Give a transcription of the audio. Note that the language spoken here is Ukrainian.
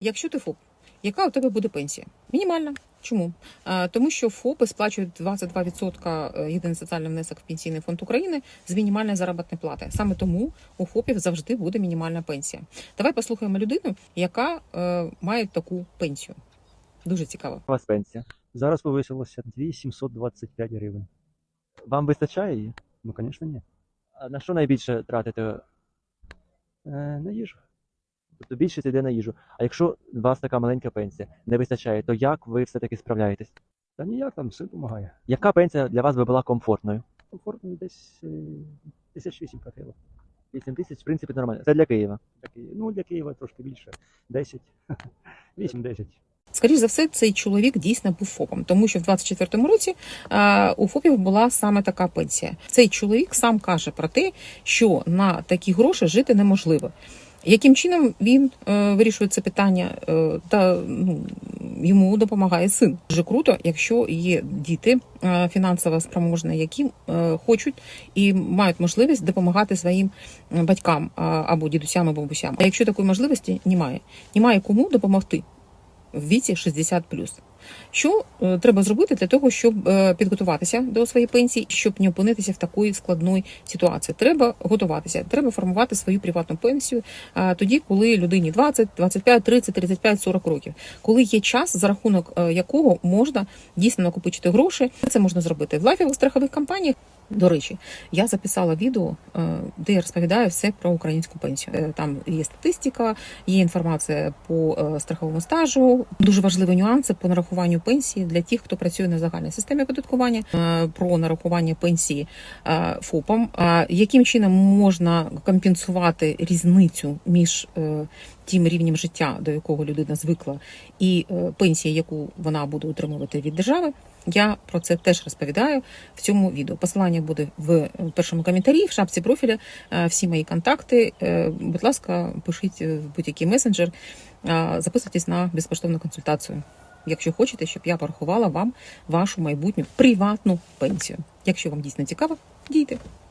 Якщо ти ФОП, яка у тебе буде пенсія? Мінімальна. Чому? А, тому що ФОПи сплачують 22% єдиний соціальний внесок в пенсійний фонд України з мінімальної заробітної плати. Саме тому у ФОПів завжди буде мінімальна пенсія. Давай послухаємо людину, яка е, має таку пенсію. Дуже цікаво. У вас пенсія. Зараз повисилося 2725 гривень. Вам вистачає її? Ну, звісно, ні. А на що найбільше тратите? Е, на їжу. Тобто більшість йде на їжу. А якщо у вас така маленька пенсія не вистачає, то як ви все-таки справляєтесь? Та ніяк там все допомагає. Яка пенсія для вас би була комфортною? Комфортно десь е, тисяч вісім хватило. 8 тисяч, в принципі, нормально. Це для Києва. Для Києва. Ну, для Києва трошки більше. 10. 8-10. Скоріше за все, цей чоловік дійсно був ФОПом, тому що в 24-му році е, у ФОПів була саме така пенсія. Цей чоловік сам каже про те, що на такі гроші жити неможливо. Яким чином він е, вирішує це питання? Е, та ну йому допомагає син. Дуже круто, якщо є діти е, фінансово спроможні, які е, хочуть і мають можливість допомагати своїм е, батькам а, або дідусям, або бабусям. А якщо такої можливості немає, немає кому допомогти в віці 60 Що е, треба зробити для того, щоб е, підготуватися до своєї пенсії, щоб не опинитися в такої складної ситуації? Треба готуватися, треба формувати свою приватну пенсію тоді, коли людині 20, 25, 30, 35, 40 років, коли є час, за рахунок е, якого можна дійсно накопичити гроші. Це можна зробити в лайфових страхових компаніях. До речі, я записала відео, е, де я розповідаю все про українську пенсію. Е, Там є статистика, є інформація по е, страховому стажу. Дуже важливі нюанси по нарахуванню пенсії для тих, хто працює на загальній системі оподаткування, про нарахування пенсії ФОПам. Яким чином можна компенсувати різницю між тим рівнем життя, до якого людина звикла, і пенсія, яку вона буде отримувати від держави? Я про це теж розповідаю в цьому відео. Посилання буде в першому коментарі, в шапці профіля. Е, Всі мої контакти. Е, Будь ласка, пишіть в будь-який месенджер, Е, записуйтесь на безкоштовну консультацію. Якщо хочете, щоб я порахувала вам вашу майбутню приватну пенсію. Якщо вам дійсно цікаво, дійте.